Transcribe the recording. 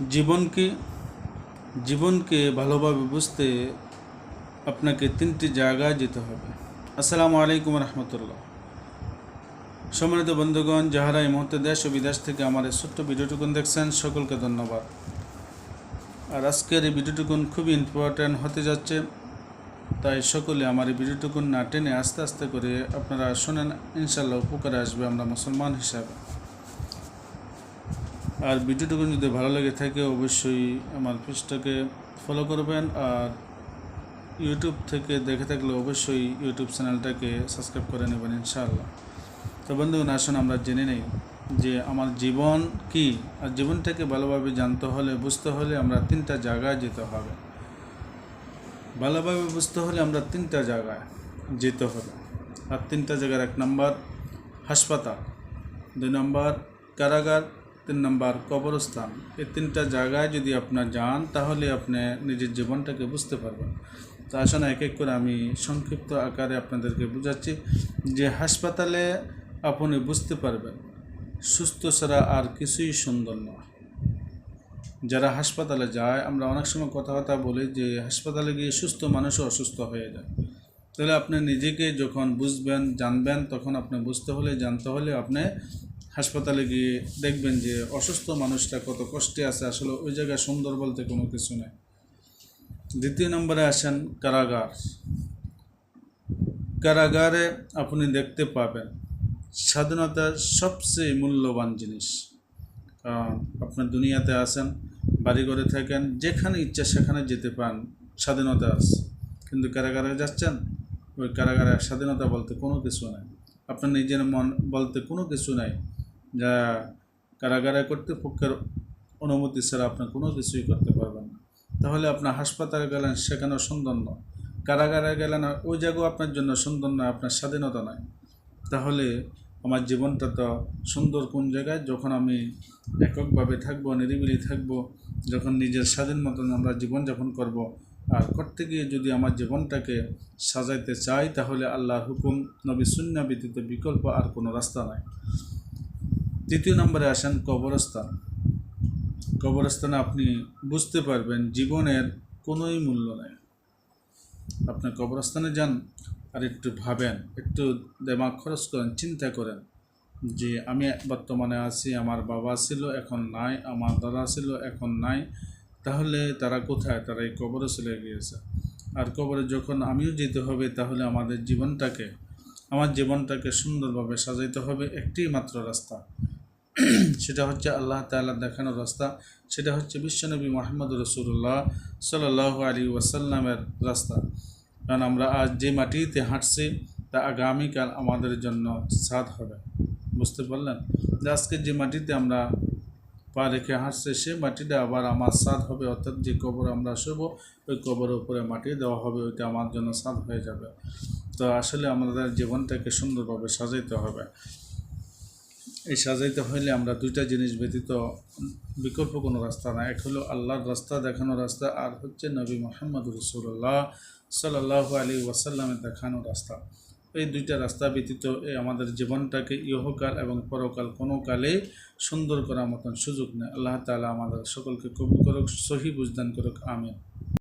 জীবনকে জীবনকে ভালোভাবে বুঝতে আপনাকে তিনটি জায়গায় যেতে হবে। আসসালামু আলাইকুম রহমতুল্লাহ। সম্মানিত বন্ধুগণ, যাহারা এই মুহূর্তে দেশ ও বিদেশ থেকে আমার এই ছোট্ট ভিডিওটুকুন দেখছেন, সকলকে ধন্যবাদ। আর আজকের এই ভিডিওটুকুন খুবই ইম্পর্ট্যান্ট হতে যাচ্ছে, তাই সকলে আমার এই ভিডিওটুকুন না টেনে আস্তে আস্তে করে আপনারা শোনেন ইনশাল্লাহ উপকারে আসবে আমরা মুসলমান হিসাবে। আর ভিডিওটুকু যদি ভালো লেগে থাকে, অবশ্যই আমার পেজটাকে ফলো করবেন আর ইউটিউব থেকে দেখে থাকলে অবশ্যই ইউটিউব চ্যানেলটাকে সাবস্ক্রাইব করে নেবেন, ইনশাআল্লাহ। তো বন্ধুগণ, আসুন আমরা জেনে নেই যে আমার জীবন কি? আর জীবনটাকে ভালোভাবে জানতে হলে, বুঝতে হলে আমরা তিনটা জায়গায় যেতে হবে। ভালোভাবে বুঝতে হলে আমরা তিনটা জায়গায় যেতে হবে। আর তিনটা জায়গার এক নম্বর, হাসপাতাল। দুই নম্বর, কারাগার। তিন নম্বর কবরস্থান। এই তিনটা জায়গায় যদি আপনার যান, তাহলে আপনি নিজের জীবনটাকে বুঝতে পারবেন। তো আসলে এক এক করে আমি সংক্ষিপ্ত আকারে আপনাদেরকে বুঝাচ্ছি যে হাসপাতালে আপনি বুঝতে পারবেন, সুস্থ ছাড়া আর কিছুই সুন্দর নয় যারা হাসপাতালে যায়, আমরা অনেক সময় কথাবার্তা বলি যে হাসপাতালে গিয়ে সুস্থ মানুষও অসুস্থ হয়ে যায়। তাহলে আপনি নিজেকে যখন বুঝবেন, জানবেন, তখন আপনি বুঝতে হলে, জানতে হলে আপনি হাসপাতালে গিয়ে দেখবেন যে অসুস্থ মানুষটা কত কষ্টে আছে, আসলে ওই জায়গায় সুন্দর বলতে কোনো কিছু নেই। দ্বিতীয় নম্বরে আসেন কারাগার। কারাগারে আপনি দেখতে পাবেন স্বাধীনতার সবচেয়ে মূল্যবান জিনিস। কারণ আপনার দুনিয়াতে আসেন বাড়িঘরে থাকেন, যেখানে ইচ্ছা সেখানে যেতে পান, স্বাধীনতা আছে। কিন্তু কারাগারে যাচ্ছেন, ওই কারাগারে স্বাধীনতা বলতে কোনো কিছু নাই। আপনার নিজের মন বলতে কোনো কিছু নাই। যা কারাগারে কর্তৃপক্ষের অনুমতি ছাড়া আপনি কোনো কিছুই করতে পারবেন না। তাহলে আপনার হাসপাতালে গেলেন, সেখানেও সুন্দর নয়। কারাগারে গেলেন ওই জায়গাও আপনার জন্য সুন্দর নয়, আপনার স্বাধীনতা নয় তাহলে আমার জীবনটা তো সুন্দর কোন জায়গায়? যখন আমি এককভাবে থাকব, নিরিবিলি থাকব, যখন নিজের স্বাধীন মতন আমরা জীবনযাপন করব, আর করতে গিয়ে যদি আমার জীবনটাকে সাজাইতে চাই, তাহলে আল্লাহর হুকুম নবী শূন্য ব্যতীত বিকল্প আর কোনো রাস্তা নাই। তৃতীয় নম্বরে আসেন কবরস্থান। কবরস্থানে আপনি বুঝতে পারবেন জীবনের কোনোই মূল্য নেই। আপনি কবরস্থানে যান আর একটু ভাবেন, একটু দেমাগ খরচ করেন, চিন্তা করেন যে আমি বর্তমানে আছি, আমার বাবা ছিল, এখন নাই, আমার দাদা ছিল, এখন নাই, তাহলে তারা কোথায়? তারা এই কবরে চলে গিয়েছে। আর কবরে যখন আমিও যেতে হবে, তাহলে আমাদের জীবনটাকে, আমার জীবনটাকে সুন্দরভাবে সাজাইতে হবে একটি মাত্র রাস্তা। সেটা হচ্ছে আল্লাহ তাআলা দেখানোর রাস্তা। সেটা হচ্ছে বিশ্বনবী মোহাম্মদ রসুল্লাহ সাল্লাহ আলী ওয়াসাল্লামের রাস্তা। কারণ আমরা আজ যে মাটিতে হাঁটছি, তা আগামীকাল আমাদের জন্য সাদ হবে। বুঝতে পারলেন? আজকে যে মাটিতে আমরা পা রেখে হাঁটছে, সে মাটিটা আবার আমার সাদ হবে। অর্থাৎ যে কবর আমরা শুব, ওই কবরের উপরে মাটি দেওয়া হবে, ওইটা আমার জন্য সাদ হয়ে যাবে। তো আসলে আমাদের জীবনটাকে সুন্দরভাবে সাজাইতে হবে। এই সাজাইতে হইলে আমরা দুইটা জিনিস ব্যতীত বিকল্প কোনো রাস্তা না এক হলো আল্লাহর রাস্তা, দেখানো রাস্তা, আর হচ্ছে নবী মোহাম্মদ রসুল্লাহ সাল্লাহ আলী ওয়াসাল্লামের দেখানো রাস্তা। এই দুইটা রাস্তা ব্যতীত এই আমাদের জীবনটাকে ইহকাল এবং পরকাল কোনো কালে সুন্দর করার মতন সুযোগ নেই। আল্লাহ তালা আমাদের সকলকে কবুল করুক, সহি বুঝদান করুক, আমিন।